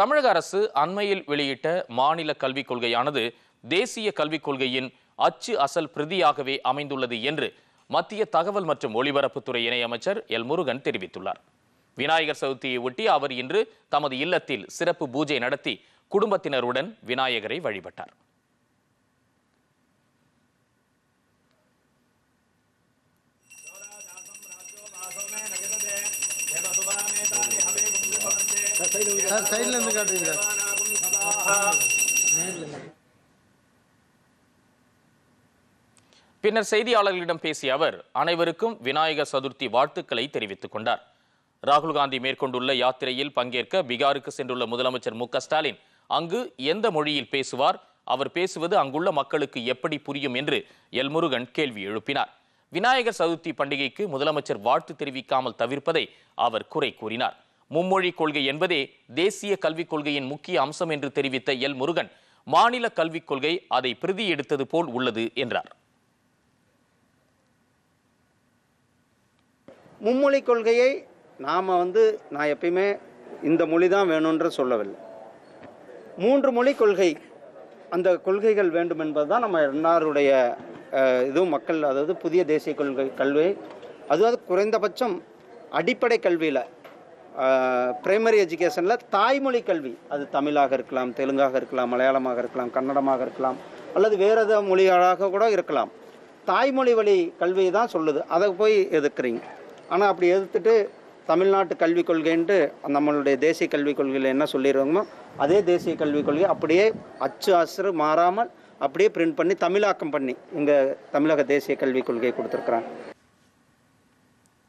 தமிழக அரசு அண்மையில் வெளியிட்ட மாநில கல்விக் கொள்கையானது தேசிய கல்விக் கொள்கையின் அச்சு அசல் பிரதியாகவே அமைந்துள்ளது என்று மத்திய தகவல் மற்றும் ஒலிபரப்புத்துறை இணையமைச்சர் எல் முருகன் தெரிவித்துள்ளார். விநாயகர் சதுர்த்தியை ஒட்டி அவர் இன்று தமது இல்லத்தில் சிறப்பு பூஜை நடத்தி குடும்பத்தினருடன் விநாயகரை வழிபட்டார். சார் சைடில் இருந்து காட்டுறீங்க சார். பின்னர் செய்தியாளர்களிடம் பேசிய அவர் அனைவருக்கும் விநாயகர் சதுர்த்தி வாழ்த்துக்களை தெரிவித்துக் கொண்டார். ராகுல் காந்தி மேற்கொண்டுள்ள யாத்திரையில் பங்கேற்க பீகாருக்கு சென்றுள்ள முதலமைச்சர் மு க ஸ்டாலின் அங்கு எந்த மொழியில் பேசுவார் அவர் பேசுவது அங்குள்ள மக்களுக்கு எப்படி புரியும் என்று எல் முருகன் கேள்வி எழுப்பினார். விநாயகர் சதுர்த்தி பண்டிகைக்கு முதலமைச்சர் வாழ்த்து தெரிவிக்காமல் தவிர்ப்பதை அவர் குறை கூறினார். மும்மொழி கொள்கை என்பதே தேசிய கல்விக் கொள்கையின் முக்கிய அம்சம் என்று தெரிவித்த எல். முருகன் மாநில கல்விக் கொள்கை அதை பிரதி எடுத்தது போல் உள்ளது என்றார். மும்மொழி கொள்கையை நாம் வந்து நான் எப்பயுமே இந்த மொழி தான் வேணும்ன்ற சொல்லவில்லை. மூன்று மொழி கொள்கை அந்த கொள்கைகள் வேண்டும் என்பது தான் நம்ம எல்லாருடைய இதுவும் மக்கள் அதாவது புதிய தேசிய கொள்கை கல்வி அதாவது குறைந்தபட்சம் அடிப்படை கல்வியில் பிரைமரி எஜுகேஷனில் தாய்மொழி கல்வி. அது தமிழாக இருக்கலாம் தெலுங்காக இருக்கலாம் மலையாளமாக இருக்கலாம் கன்னடமாக இருக்கலாம் அல்லது வேறு எதாவது மொழிகளாக கூட இருக்கலாம். தாய்மொழி வழி கல்வியை தான் சொல்லுது. அதை போய் எதிர்க்கிறீங்க. ஆனால் அப்படி எதிர்த்துட்டு தமிழ்நாட்டு கல்விக் கொள்கைன்ட்டு நம்மளுடைய தேசிய கல்விக் கொள்கையில் என்ன சொல்லிடுவோமோ அதே தேசிய கல்விக் கொள்கை அப்படியே அச்சு அசரு மாறாமல் அப்படியே பிரிண்ட் பண்ணி தமிழாக்கம் பண்ணி இங்கே தமிழக தேசிய கல்விக் கொள்கையை கொடுத்துருக்குறாங்க.